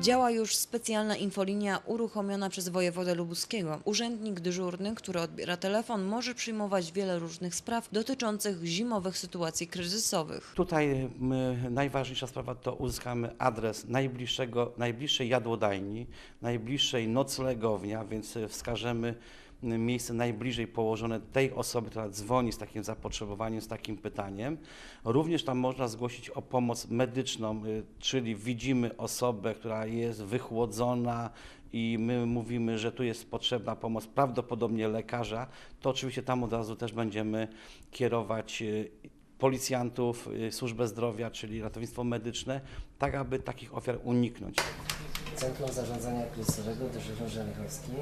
Działa już specjalna infolinia uruchomiona przez wojewodę lubuskiego. Urzędnik dyżurny, który odbiera telefon, może przyjmować wiele różnych spraw dotyczących zimowych sytuacji kryzysowych. Tutaj my, najważniejsza sprawa to uzyskamy adres najbliższego, najbliższej jadłodajni, najbliższej noclegownia, więc e, wskażemy miejsce najbliżej położone tej osoby, która dzwoni z takim zapotrzebowaniem, z takim pytaniem. Również tam można zgłosić o pomoc medyczną, y, czyli widzimy osobę, która jest wychłodzona i my mówimy, że tu jest potrzebna pomoc prawdopodobnie lekarza, to oczywiście tam od razu też będziemy kierować y, policjantów, y, służbę zdrowia, czyli ratownictwo medyczne, tak aby takich ofiar uniknąć. Centrum Zarządzania Kryzysowego dyżurny Żelechowski.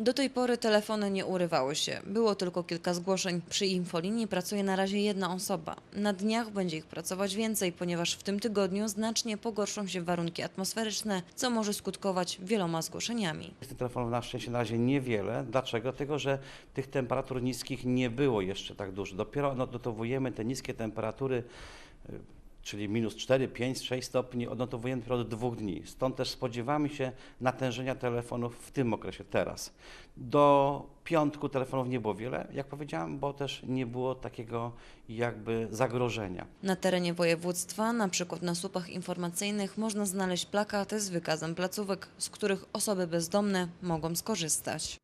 Do tej pory telefony nie urywały się. Było tylko kilka zgłoszeń. Przy infolinii pracuje na razie jedna osoba. Na dniach będzie ich pracować więcej, ponieważ w tym tygodniu znacznie pogorszą się warunki atmosferyczne, co może skutkować wieloma zgłoszeniami. Tych telefonów na szczęście na razie niewiele. Dlaczego? Dlatego, że tych temperatur niskich nie było jeszcze tak dużo. Dopiero odnotowujemy te niskie temperatury, czyli minus 4, 5, 6 stopni, odnotowujemy dopiero od dwóch dni. Stąd też spodziewamy się natężenia telefonów w tym okresie, teraz. Do piątku telefonów nie było wiele, jak powiedziałem, bo też nie było takiego jakby zagrożenia. Na terenie województwa, na przykład na słupach informacyjnych, można znaleźć plakaty z wykazem placówek, z których osoby bezdomne mogą skorzystać.